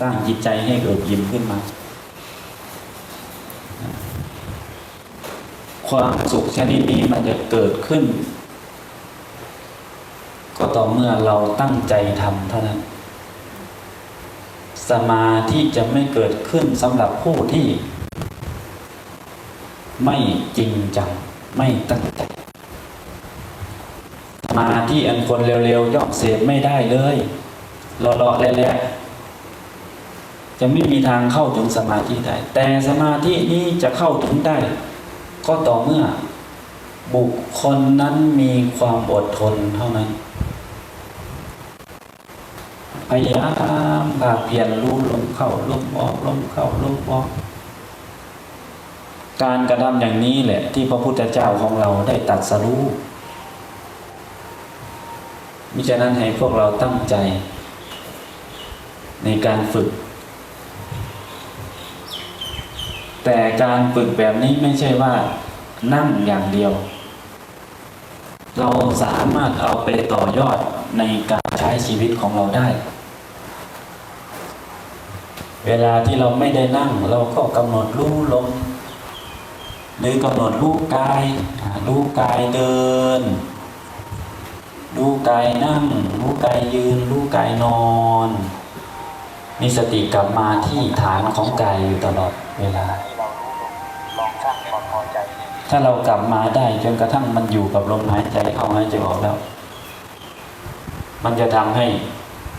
สร้างจิตใจให้เกิดยิ้มขึ้นมา ความสุขชนิดนี้มันจะเกิดขึ้น ก็ต่อเมื่อเราตั้งใจทำเท่านั้น สมาธิจะไม่เกิดขึ้นสำหรับผู้ที่ ไม่จริงจังไม่ตั้งใจสมาธิอันคนเร็วๆย่อมเสพไม่ได้เลยรอๆและๆ จะไม่มีทางเข้าถึงสมาธิได้ แต่สมาธินี้จะเข้าถึงได้ ก็ต่อเมื่อ บุคคลนั้นมีความอดทนเท่านั้นพยายามภาคเพียรรู้ลมเข้าลมออกลมเข้าลมออกการกระทำอย่างนี้แหละ ที่พระพุทธเจ้าของเราได้ตัดสรู้มิฉะนั้นให้พวกเราตั้งใจ ในการฝึก แต่การฝึกแบบนี้ไม่ใช่ว่านั่งอย่างเดียว เราสามารถเอาไปต่อยอดในการใช้ชีวิตของเราได้ เวลาที่เราไม่ได้นั่ง เราก็กำหนดรู้ลมหรือกำหนดรู้กายรู้กายเดิน รู้กายนั่ง รู้กายยืน รู้กายนอนมีสติกลับมาที่ฐานของกายอยู่ตลอดเวลา ถ้าเรากลับมาได้จนกระทั่งมันอยู่กับลมหายใจเข้าหายใจออกแล้ว มันจะทำให้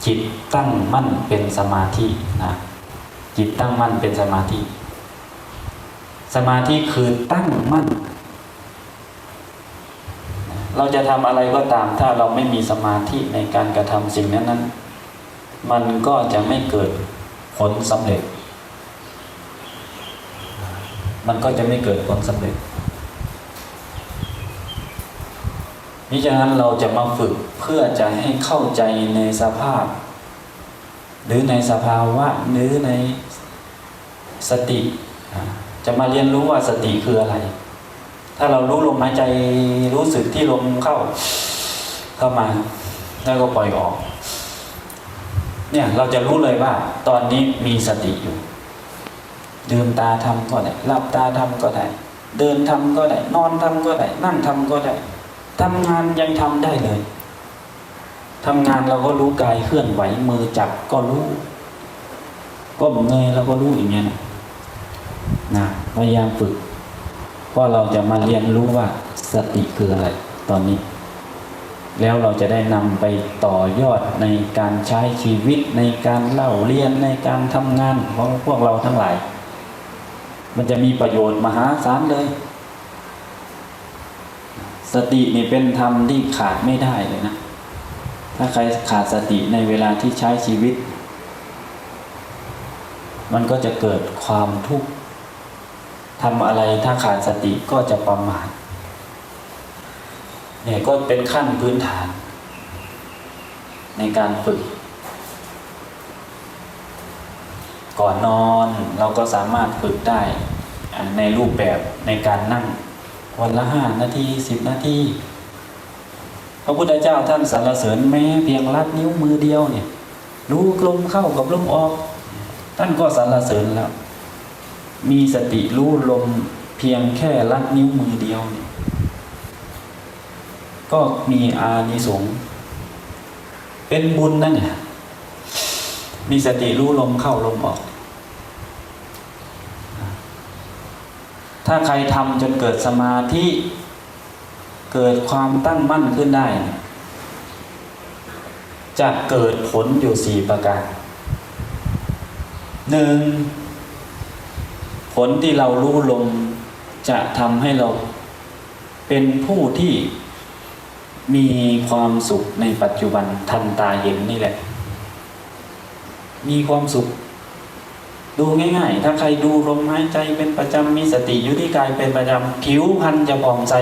จิตตั้งมั่นเป็นสมาธินะจิตตั้งมั่นเป็นสมาธิ สมาธิคือตั้งมั่น เราจะทำอะไรก็ตาม ถ้าเราไม่มีสมาธิในการกระทำสิ่งนั้นนั้นมันก็จะไม่เกิดผลสำเร็จ มันก็จะไม่เกิดผลสำเร็จ มิฉะนั้นเราจะมาฝึกเพื่อจะให้เข้าใจในสภาพ หรือในสภาวะหรือในสติ จะมาเรียนรู้ว่าสติคืออะไร ถ้าเรารู้ลมหายใจรู้สึกที่ลมเข้าเข้ามา แล้วก็ปล่อยออก เนี่ยเราจะรู้เลยว่า ตอนนี้มีสติอยู่ลืมตาทำก็ได้หลับตาทำก็ได้ เดินทำก็ได้ นอนทำก็ได้ นั่งทำก็ได้ ทำงานยังทำได้เลยทำงานเราก็รู้กายเคลื่อนไหวมือจับก็รู้ก้มเงยเราก็รู้อย่างเงี้ยนะนะพยายามฝึกเพราะเราจะมาเรียนรู้ว่าสติคืออะไรตอนนี้ แล้วเราจะได้นำไปต่อยอดในการใช้ชีวิตในการเล่าเรียนในการทำงานของพวกเราทั้งหลาย มันจะมีประโยชน์มหาศาลเลย สตินี่เป็นธรรมที่ขาดไม่ได้เลยนะ ถ้าใครขาดสติในเวลาที่ใช้ชีวิต มันก็จะเกิดความทุกข์ทำอะไรถ้าขาดสติก็จะประมาทเนี่ยก็เป็นขั้นพื้นฐาน ในการฝึก ก่อนนอนเราก็สามารถฝึกได้ในรูปแบบในการนั่ง วันละห้านาทีสิบนาทีพระพุทธเจ้าท่านสรรเสริญแม้เพียงลัดนิ้วมือเดียวเนี่ยรู้ลมเข้ากับลมออก ท่านก็สรรเสริญแล้ว มีสติรู้ลมเพียงแค่ลัดนิ้วมือเดียวเนี่ยก็มีอานิสงส์เป็นบุญนั่นเนี่ยมีสติรู้ลมเข้าลมออก ถ้าใครทำจนเกิดสมาธิเกิดความตั้งมั่นขึ้นได้ จะเกิดผลอยู่สี่ประการหนึ่งผลที่เรารู้ลมจะทำให้เราเป็นผู้ที่มีความสุขในปัจจุบันทันตาเห็นนี่แหละ มีความสุข ดูง่ายๆ ถ้าใครดูลมหายใจเป็นประจำมีสติอยู่ที่กายเป็นประจำผิวพรรณจะผ่องใส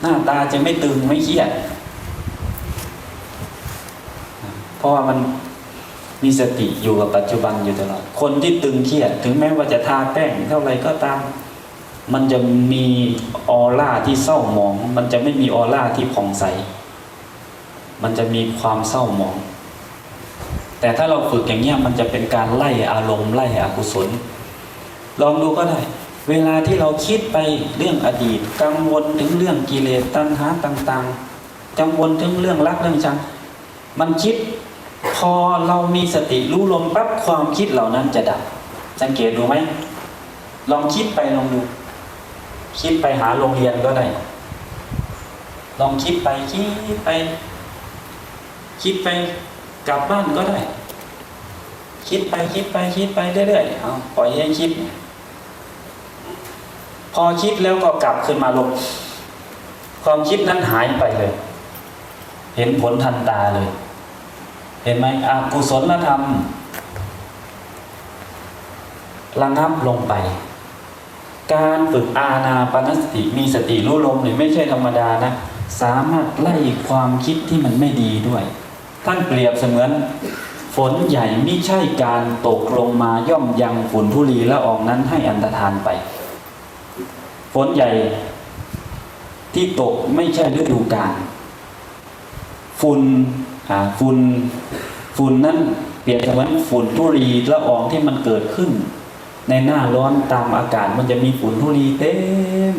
หน้าตาจะไม่ตึงไม่เครียดเพราะว่ามันมีสติอยู่กับปัจจุบันอยู่ตลอด คนที่ตึงเครียด ถึงแม้ว่าจะทาแป้งเท่าไรก็ตาม มันจะมีออร่าที่เศร้าหมอง มันจะไม่มีออร่าที่ผ่องใส มันจะมีความเศร้าหมอง แต่ถ้าเราฝึกอย่างเงี้ยมันจะเป็นการไล่อารมณ์ไล่อกุศล ลองดูก็ได้ เวลาที่เราคิดไปเรื่องอดีต กังวลถึงเรื่องกิเลสตัณหาต่าง ๆ กังวลถึงเรื่องรักเรื่องชังมันคิดพอเรามีสติรู้ลมปั๊บความคิดเหล่านั้นจะดับ สังเกตดูไหมลองคิดไปลองดู คิดไปหาโรงเรียนก็ได้ ลองคิดไปคิดไป คิดไป กลับบ้านก็ได้ คิดไปคิดไปคิดไปเรื่อยๆเอาปล่อยให้คิด พอคิดแล้วก็กลับขึ้นมาลงความคิดนั้นหายไปเลย เห็นผลทันตาเลย เห็นไหมอกุศลธรรมระงับลงไป การฝึกอาณาปานสติมีสติรู้ลมเนี่ยไม่ใช่ธรรมดานะ สามารถไล่ความคิดที่มันไม่ดีด้วย ท่านเปรียบเสมือน ฝนใหญ่ไม่ใช่การตกลงมาย่อมยังฝุ่นทุลีละอองนั้นให้อันตรธานไป ฝนใหญ่ที่ตกไม่ใช่ฤดูกาลฝุ่นฝุ่นฝุ่นนั้นเปรียบเสมือนฝุ่นทุลีละอองที่มันเกิดขึ้น ในหน้าร้อนตามอากาศมันจะมีฝุ่นทุลีเต็ม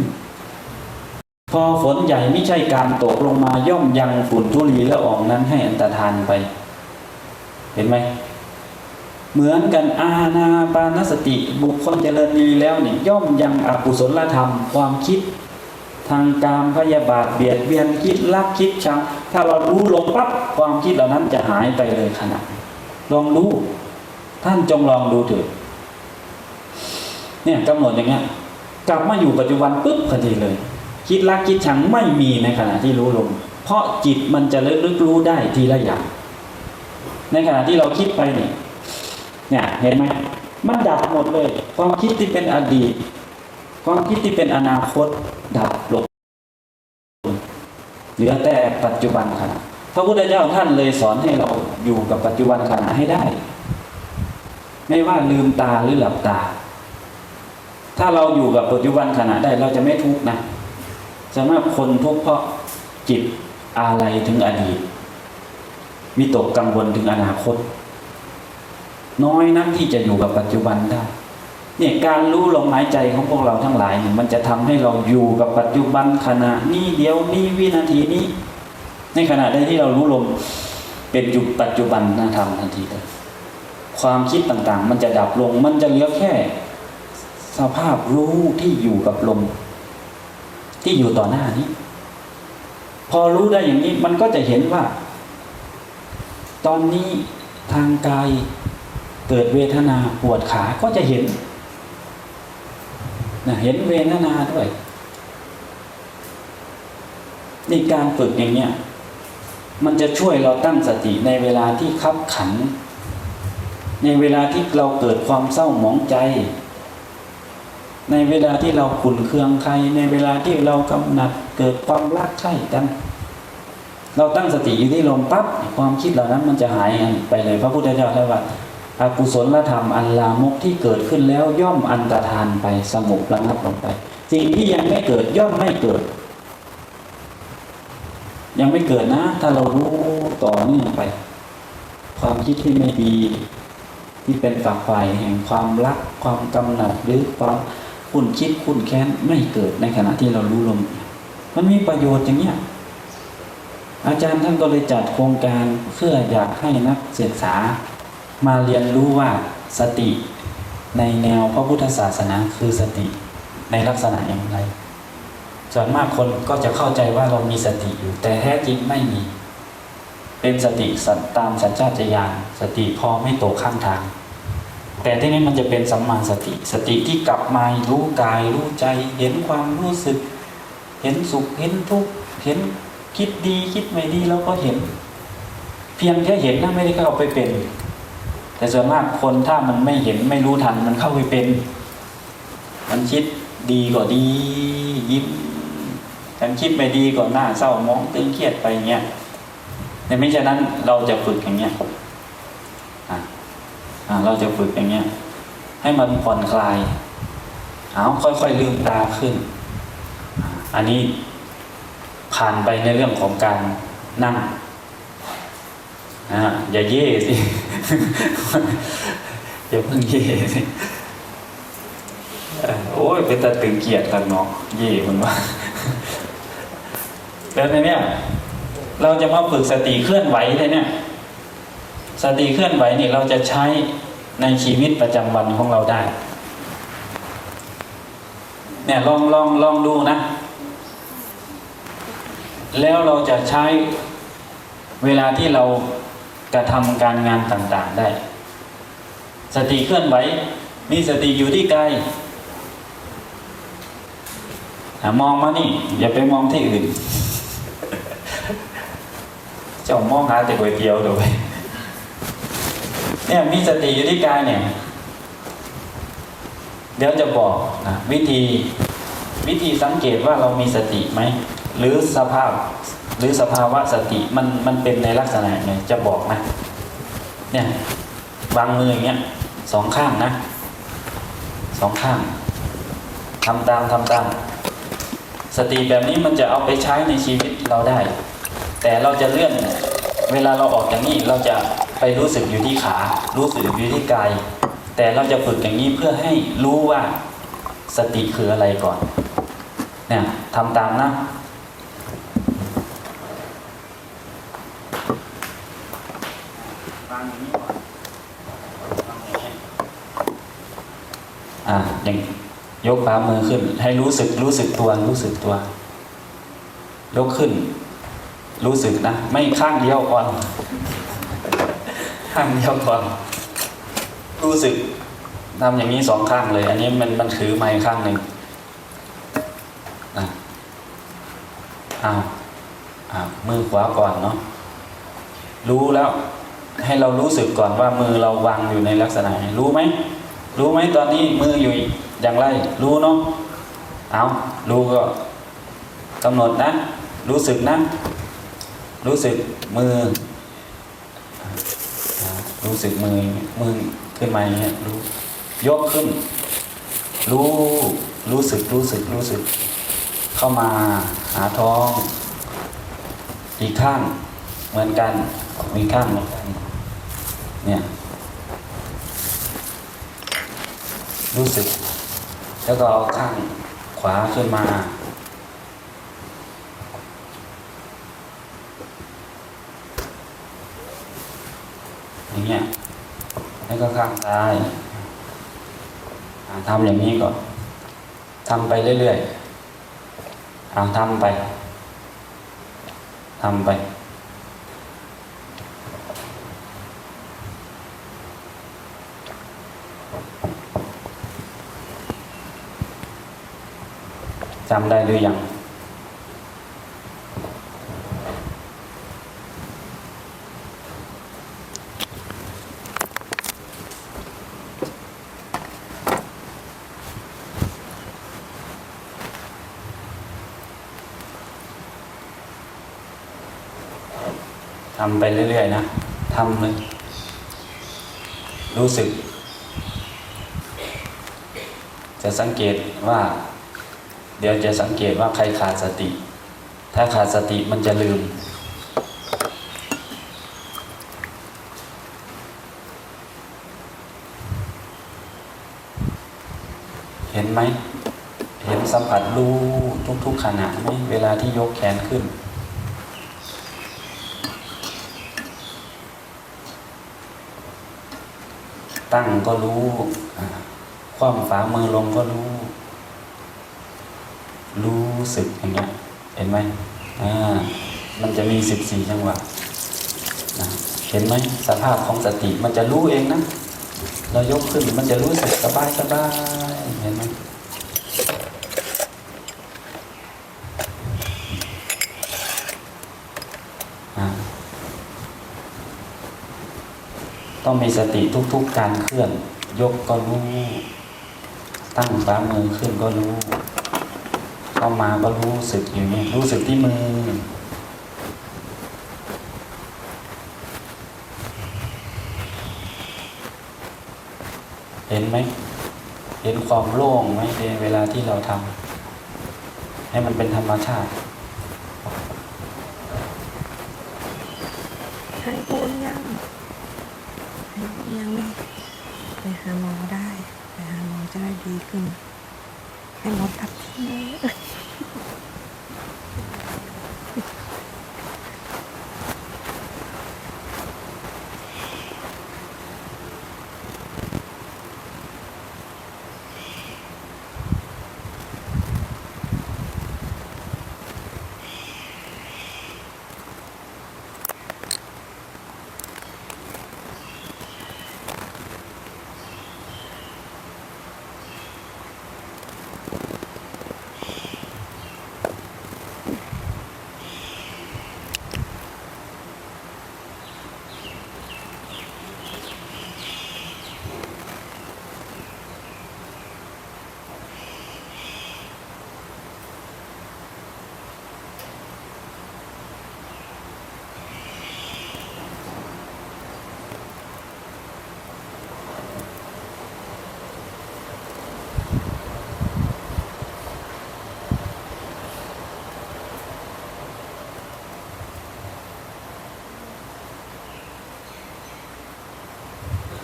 พอฝนใหญ่ไม่ใช่การตกลงมาย่อมยังฝุ่นทุลีและอองนั้นให้อันตรธานไป เห็นไหม เหมือนกันอาณาปานสติบุคคลเจริญดีแล้วเนี่ยย่อมยังอกุศลธรรมความคิด ทางการพยาบาทเบียดเบียนคิดลักคิดชังถ้าเรารู้ลงปั๊บความคิดเหล่านั้นจะหายไปเลยขณะลองรู้ท่านจงลองดูเถิดเนี่ยกำหนดอย่างเงี้ยกลับมาอยู่ปัจจุบันปุ๊บพอดีเลย คิดรักคิดชังไม่มีในขณะที่รู้ลงเพราะจิตมันจะลึกรู้ได้ทีละอย่าง ในขณะที่เราคิดไปเนี่ยเนี่ยเห็นไหมมันดับหมดเลย ความคิดที่เป็นอดีต ความคิดที่เป็นอนาคตดับลงเหลือแต่ปัจจุบันขณะพระพุทธเจ้าท่านเลยสอนให้เราอยู่กับปัจจุบันขณะให้ได้ ไม่ว่าลืมตาหรือหลับตา ถ้าเราอยู่กับปัจจุบันขณะได้เราจะไม่ทุกข์นะ สำหรับคนทุกข์เพราะจิตอะไรถึงอดีต วิตกกังวลถึงอนาคต น้อยนักที่จะอยู่กับปัจจุบันได้เนี่ยการรู้ลมหายใจของพวกเราทั้งหลายเนี่ยมันจะทำให้เราอยู่กับปัจจุบันขณะนี้เดียวนี้วินาทีนี้ ในขณะใดที่เรารู้ลมเป็นอยู่ปัจจุบันนาธรรมทันทีเลยความคิดต่างๆ มันจะดับลง มันจะเหลือแค่ สภาพรู้ที่อยู่กับลม ที่อยู่ต่อหน้านี้ พอรู้ได้อย่างนี้มันก็จะเห็นว่า ตอนนี้ทางกายเกิดเวทนาปวดขาก็จะเห็นนะเห็นเวทนาด้วยในการฝึกอย่างเนี้ยมันจะช่วยเราตั้งสติในเวลาที่คับขัน ในเวลาที่เราเกิดความเศร้าหมองใจ ในเวลาที่เราขุนเคืองใคร ในเวลาที่เรากำหนัดเกิดความรักใช่กัน เราตั้งสติอยู่ที่ลมปั๊บความคิดเหล่านั้นมันจะหายไปเลย พระพุทธเจ้าท่านว่าอากุศลธรรมอันลามกที่เกิดขึ้นแล้วย่อมอันตรธานไปสงบระงับลงไป สิ่งที่ยังไม่เกิดย่อมไม่เกิด ยังไม่เกิดนะ ถ้าเรารู้ต่อเนื่องไป ความคิดที่ไม่ดี ที่เป็นฝักฝ่แห่งความรัก ความกำหนัดหรือความ คุ้นคิดคุ้นแค้นไม่เกิดในขณะที่เรารู้ลม มันมีประโยชน์อย่างเนี้ยอาจารย์ท่านก็เลยจัดโครงการเพื่ออยากให้นักศึกษา มาเรียนรู้ว่าสติในแนวพระพุทธศาสนาคือสติในลักษณะอย่างไร ส่วนมากคนก็จะเข้าใจว่าเรามีสติอยู่ แต่แท้จริงไม่มี เป็นสติสัตตามสัญชาตญาณสติพอไม่ตกข้างทาง แต่ที่นี้มันจะเป็นสัมมาสติ สติที่กลับมารู้กายรู้ใจ เห็นความรู้สึก เห็นสุขเห็นทุกข์เห็นคิดดีคิดไม่ดีเราก็เห็น เพียงแค่เห็นนะไม่ได้เข้าไปเป็น แต่ส่วนมากคนถ้ามันไม่เห็นไม่รู้ทันมันเข้าไปเป็น มันคิดดีก็ดียิ้มแต่คิดไม่ดีก็หน้าเศร้ามองตึงเครียดไปอย่างเงี้ยแต่ไม่ฉะนั้นเราจะฝึกอย่างเงี้ย เราจะฝึกอย่างเงี้ย ให้มันผ่อนคลาย เอาค่อยๆลืมตาขึ้น อันนี้ผ่านไปในเรื่องของการนั่งอ่าอย่าเย่สิอย่าเพิ่งเย่สิโอ้ยเป็นตาตึงเกียดกันเนาะเย่มันว่าแล้วในเนี่ยเราจะมาฝึกสติเคลื่อนไหวเลยเนี่ย สติเคลื่อนไหวนี่เราจะใช้ในชีวิตประจำวันของเราได้ เนี่ยลองลองลองดูนะ แล้วเราจะใช้เวลาที่เรากระทำการงานต่างๆได้ สติเคลื่อนไหวมีสติอยู่ที่กายมองมานี่ อย่าไปมองที่อื่น เจ้ามองหาแต่ก๋วยเตี๋ยวเดี๋ยวไป เนี่ยมีสติอยู่ที่กายเนี่ย เดี๋ยวจะบอกนะวิธีวิธีสังเกตว่าเรามีสติไหมหรือสภาพหรือสภาวะสติมันมันเป็นในลักษณะไงจะบอกนะเนี่ยวางมืออย่างเงี้ยสองข้างนะสองข้างทำตามทำตาม สติแบบนี้มันจะเอาไปใช้ในชีวิตเราได้ แต่เราจะเลื่อน เวลาเราออกอย่างนี้เราจะ ไปรู้สึกอยู่ที่ขา รู้สึกอยู่ที่กาย แต่เราจะฝึกอย่างนี้เพื่อให้รู้ว่าสติคืออะไรก่อน เนี่ยทำตามนะอย่างนี้ก่อนวางอย่างนี้อ่าอย่างยกฝ่ามือขึ้น ให้รู้สึกรู้สึกตัวรู้สึกตัว ยกขึ้น รู้สึกนะ ไม่ข้างเดียวก่อน ข้างเดียวก่อนรู้สึกทำอย่างนี้สองข้างเลย อันนี้มันมันถือไม้ข้างหนึ่งอะอ้าวอ่ามือขวาก่อนเนาะรู้แล้ว ให้เรารู้สึกก่อนว่ามือเราวางอยู่ในลักษณะไหนรู้ไหมรู้ไหมตอนนี้มืออยู่อย่างไร รู้เนาะเอารู้ก็กำหนดนะ รู้สึกนะ รู้สึกมือ รู้สึกมือมือขึ้นมาอย่างเงี้ยรู้ยกขึ้น รู้รู้สึกรู้สึกรู้สึก เข้ามาหาท้อง อีกข้างเหมือนกันมีข้างเหมือนกันเนี่ยรู้สึก แล้วก็เอาข้างขวาขึ้นมา อย่างเงี้ยแล้วก็ข้างซ้ายทำอย่างนี้ก่อนทำไปเรื่อยๆเอาทำไปทำไปจำได้หรือยัง ทำไปเรื่อยๆนะทำเลยรู้สึก จะสังเกตว่า เดี๋ยวจะสังเกตว่าใครขาดสติ ถ้าขาดสติมันจะลืม เห็นไหม เห็นสัมผัสรู้ทุกๆขณะไหมเวลาที่ยกแขนขึ้น ตั้งก็รู้คว่ำฝ่ามือลงก็รู้ รู้สึกอย่างเงี้ยเห็นไหมอ่ามันจะมีสิบสี่จังหวะนะเห็นไหมสภาพของสติมันจะรู้เองนะเรายกขึ้นมันจะรู้สึกสบายสบายเห็นไหม ต้องมีสติทุก ๆ การเคลื่อน ยกก็รู้ ตั้งฝ่ามือขึ้นก็รู้ เข้ามาก็รู้สึกอยู่นี่รู้สึกที่มือ เห็นไหม เห็นความโล่งไหมในเวลาที่เราทำให้มันเป็นธรรมชาติ หายปวดยังหาย ยังไม่ไปหาหมอได้ ไปหาหมอจะได้ดีขึ้น ให้หมอตัดที่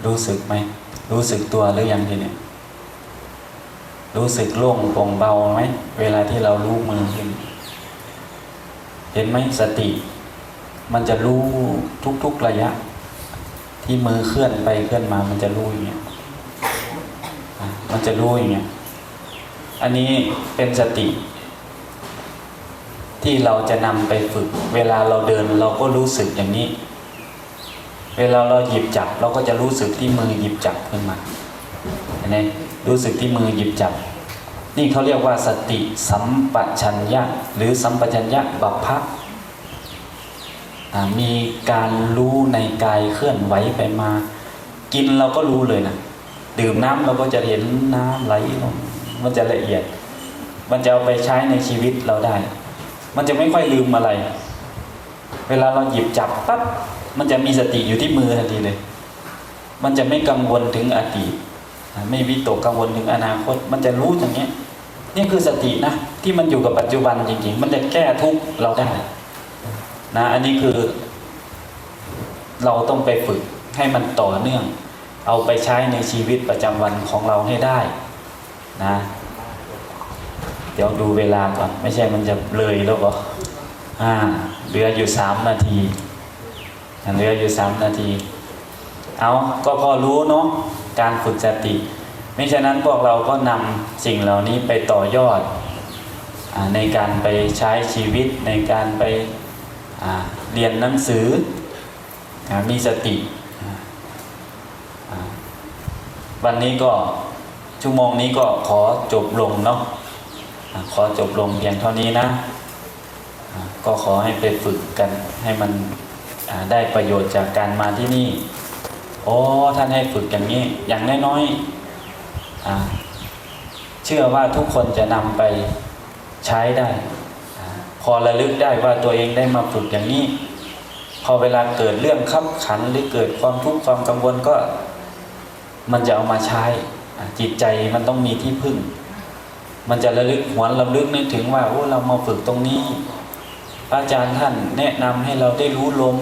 รู้สึกไหม รู้สึกตัวหรือยังทีเนี่ยรู้สึกโล่งโปร่งเบาไหม เวลาที่เรารู้มือขึ้น เห็นไหมสติ มันจะรู้ทุกๆระยะ ที่มือเคลื่อนไปเคลื่อนมา มันจะรู้อย่างเงี้ยมันจะรู้อย่างเงี้ยอันนี้เป็นสติ ที่เราจะนำไปฝึก เวลาเราเดินเราก็รู้สึกอย่างนี้ เวลาเราหยิบจับเราก็จะรู้สึกที่มือหยิบจับขึ้นมาเห็นไหมรู้สึกที่มือหยิบจับ นี่เขาเรียกว่าสติสัมปชัญญะ หรือสัมปชัญญะบัพพะมีการรู้ในกายเคลื่อนไหวไปมา กินเราก็รู้เลยนะดื่มน้ำเราก็จะเห็นน้ำไหลลงมันจะละเอียด มันจะเอาไปใช้ในชีวิตเราได้ มันจะไม่ค่อยลืมอะไร เวลาเราหยิบจับปั๊บ มันจะมีสติอยู่ที่มือทันทีเลย มันจะไม่กังวลถึงอดีต ไม่วิตกกังวลถึงอนาคต มันจะรู้อย่างเนี้ยนี่คือสตินะ ที่มันอยู่กับปัจจุบันจริง ๆ มันจะแก้ทุกข์เราได้นะ อันนี้คือ เราต้องไปฝึกให้มันต่อเนื่อง เอาไปใช้ในชีวิตประจำวันของเราให้ได้นะ เดี๋ยวดูเวลาก่อน ไม่ใช่มันจะเลยแล้วก็อ่าเหลืออยู่สามนาที เหลืออยู่สามนาที เอาก็พอรู้เนาะการฝึกสติไม่ฉะนั้นพวกเราก็นำสิ่งเหล่านี้ไปต่อยอดอในการไปใช้ชีวิตในการไปเรียนหนังสืออมีสติ วันนี้ก็ชั่วโมงนี้ก็ขอจบลงเนาะอ่าขอจบลงเพียงเท่านี้นะ ก็ขอให้ไปฝึกกันให้มัน ได้ประโยชน์จากการมาที่นี่โอ้ท่านให้ฝึกอย่างนี้ อย่างน้อยๆเชื่อว่าทุกคนจะนำไปใช้ได้ พอระลึกได้ว่าตัวเองได้มาฝึกอย่างนี้ พอเวลาเกิดเรื่องขับขันหรือเกิดความทุกข์ความกังวลก็ มันจะเอามาใช้จิตใจมันต้องมีที่พึ่ง มันจะระลึกหวนระลึกนึกถึงว่าโอ้เรามาฝึกตรงนี้ พระอาจารย์ท่านแนะนำให้เราได้รู้ลม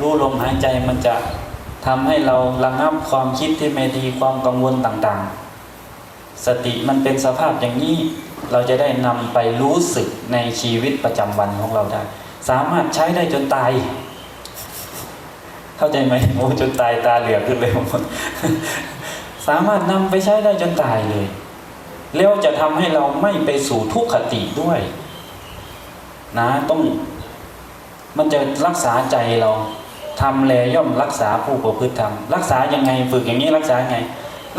รู้ลมหายใจมันจะทำให้เราระงับความคิดที่ไม่ดีความกังวลต่างๆ สติมันเป็นสภาพอย่างนี้ เราจะได้นำไปรู้สึกในชีวิตประจำวันของเราได้ สามารถใช้ได้จนตาย เข้าใจไหมโอ้จนตายตาเหลือกขึ้นเลยบางคนสามารถนำไปใช้ได้จนตายเลย แล้วจะทำให้เราไม่ไปสู่ทุกขติด้วย นะต้องมันจะรักษาใจเราทำแลย่อมรักษาผู้ประพฤติธรรมรักษายังไงฝึกอย่างนี้รักษาไง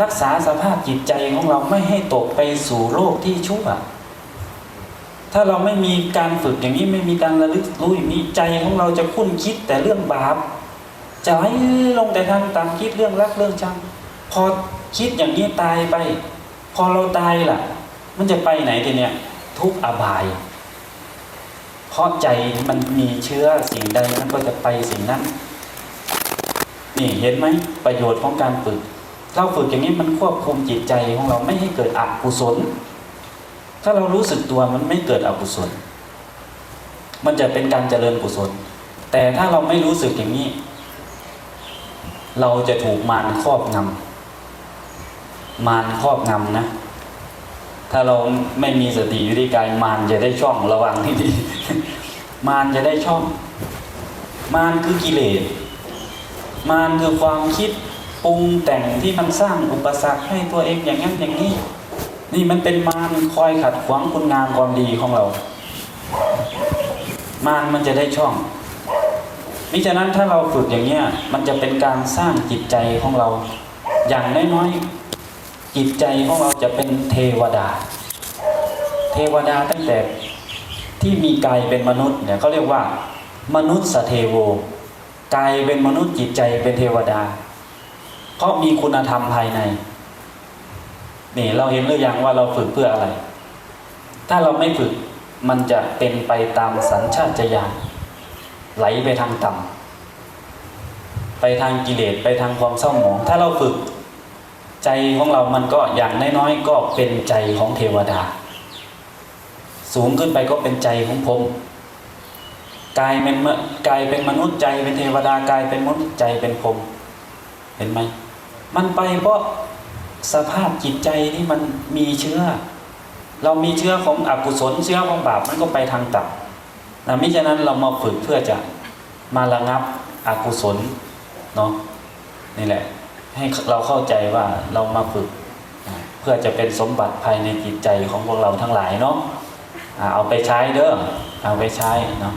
รักษาสภาพจิตใจของเราไม่ให้ตกไปสู่โลกที่ชั่วถ้าเราไม่มีการฝึกอย่างนี้ไม่มีการระลึกรู้อย่างนี้ใจของเราจะคุ้นคิดแต่เรื่องบาปจะไหลลงแต่ทางตามคิดเรื่องรักเรื่องชังพอคิดอย่างนี้ตายไป พอเราตายล่ะ มันจะไปไหนทีเนี้ยทุกอบาย เพราะใจมันมีเชื้อสิ่งใดมันก็จะไปสิ่งนั้น นี่เห็นไหมประโยชน์ของการฝึกเราฝึกอย่างนี้มันควบคุมจิตใจของเราไม่ให้เกิดอกุศล ถ้าเรารู้สึกตัวมันไม่เกิดอกุศล มันจะเป็นการเจริญกุศล แต่ถ้าเราไม่รู้สึกอย่างนี้ เราจะถูกมารครอบงำมารครอบงำนะ ถ้าเราไม่มีสติอยู่ที่กายมารจะได้ช่องระวังที่ดีมารจะได้ช่อง มารคือกิเลสมารคือความคิดปรุงแต่งที่มันสร้างอุปสรรคให้ตัวเองอย่างนั้นอย่างนี้ นี่มันเป็นมารคอยขัดขวางคุณงามความดีของเรา มารมันจะได้ช่องมิฉะนั้นถ้าเราฝึกอย่างเนี้ยมันจะเป็นการสร้างจิตใจของเรา อย่างน้อยๆ จิตใจของเราจะเป็นเทวดา เทวดาตั้งแต่ที่มีกายเป็นมนุษย์เนี่ยเขาเรียกว่า มนุษย์สเทโวกายเป็นมนุษย์จิตใจเป็นเทวดา เพราะมีคุณธรรมภายในนี่เราเห็นหรือยังว่าเราฝึกเพื่ออะไร ถ้าเราไม่ฝึกมันจะเป็นไปตามสัญชาตญาณไหลไปทางต่ำไปทางกิเลสไปทางความเศร้าหมอง ถ้าเราฝึก ใจของเรามันก็อย่างน้อยๆก็เป็นใจของเทวดา สูงขึ้นไปก็เป็นใจของพรมกายเป็นมะกายเป็นมนุษย์ใจเป็นเทวดากายเป็นมนุษย์ใจเป็นพรมเห็นไหมมันไปเพราะสภาพจิตใจที่มันมีเชื้อ เรามีเชื้อของอกุศลเชื้อของบาปมันก็ไปทางต่ำนะมิฉะนั้นเรามาฝึกเพื่อจะมาระงับอกุศลเนาะนี่แหละ ให้เราเข้าใจว่าเรามาฝึก เพื่อจะเป็นสมบัติภายในจิตใจของพวกเราทั้งหลายเนาะเอาไปใช้เด้อเอาไปใช้เนาะ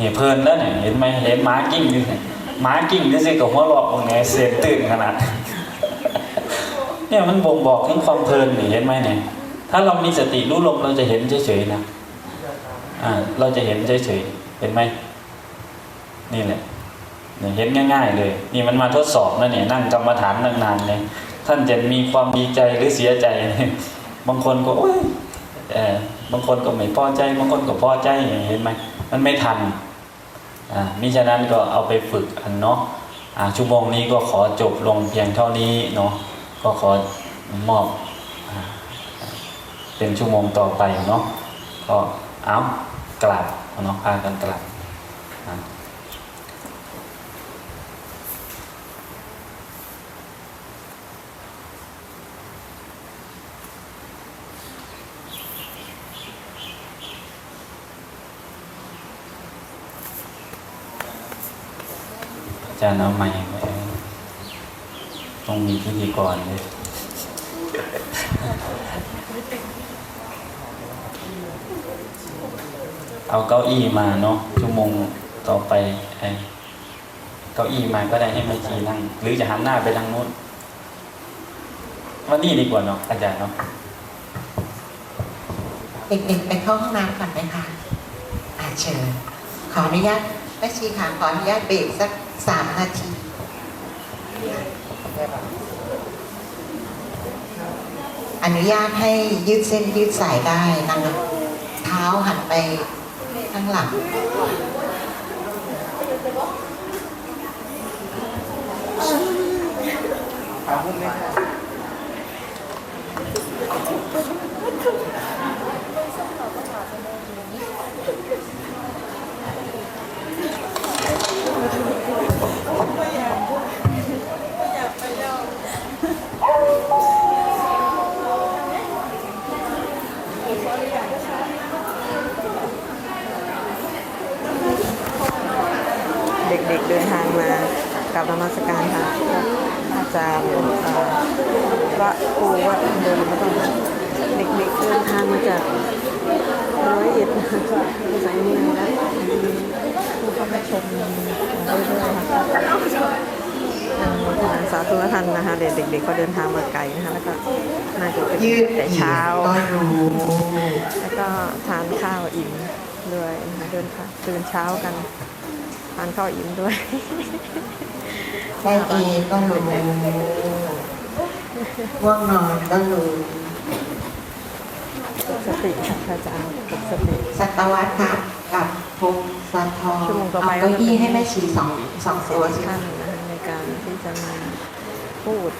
นี่เพลินแล้วเนี่ยเห็นไหมเห็นมากิ้งอยู่เนี่ยหมากิ้งนี่สิกับหัวเราะตรงไหนเสียงตื่นขนาดเนี่ยมันบ่งบอกถึงความเพลินนี่เห็นไหมเนี่ยถ้าเรามีสติรู้ลมเราจะเห็นเฉยๆนะอ่าเราจะเห็นเฉยๆเห็นไหมนี่แหละ เห็นง่าย ๆ เลย นี่มันมาทดสอบนะเนี่ยนั่งกรรมฐานนานๆเลยท่านจะมีความดีใจหรือเสียใจ บางคนก็โอ้ยเออบางคนก็ไม่พอใจ บางคนก็พอใจอย่างเห็นไหมมันไม่ทันอ่ามิฉะนั้นก็เอาไปฝึกอันเนาะอ่าชั่วโมงนี้ก็ขอจบลงเพียงเท่านี้เนาะก็ขอมอบอเป็นชั่วโมงต่อไปเนาะก็เอากลับเอาเนาะพากันกลับ อะอารย์เอาใหม่ไว้ต้องมีพิธีกรเลยเอาเก้าอี้มาเนาะชั่วโมงต่อไปไอเก้าอี้มาก็ได้ให้แม่ชีนั่ง หรือจะหันหน้าไปทางโน้นว่านี่ดีกว่าเนาะอาจารย์เนาะเด็กๆไปเข้าห้องน้ำก่อนไหมคะอาเชิญขออนุญาตแม่ชีค่ะขออนุญาตเบรกสัก นาที อนุญาตให้ยืดเส้นยืดสายได้นะคะเท้าหันไปข้างหลังเด็ เดินทางมากับนมัสการค่ะอาจารย์เอ่อพระครูวัดเดินมาต้องเด็กๆเดินทางมาจากร้อยเอ็ดนะคะภาษาเมืองนะผู้เข้ามาชมเรื่อยๆค่ะอ่าสาธุท่านนะคะเด็กๆก็เดินทางมาไกลนะคะแล้วก็น่าจะเป็นยืดแต่เช้าก็รู้แล้วก็ทานข้าวอิ่มด้วยนะคะเดินค่ะตื่นเช้ากัน ทานข้าวอิ่มด้วยได้เองก็รู้ว่วงนอนก็รู้ฝึกสติค่ะพระอาจารย์ฝึกสติสัตวัตค่ะกับพงศธรชั่วโมงต่อไปเอาเก้าอี้ให้แม่ชีสองสองตัวสิท่านนะคะในการที่จะมาพูด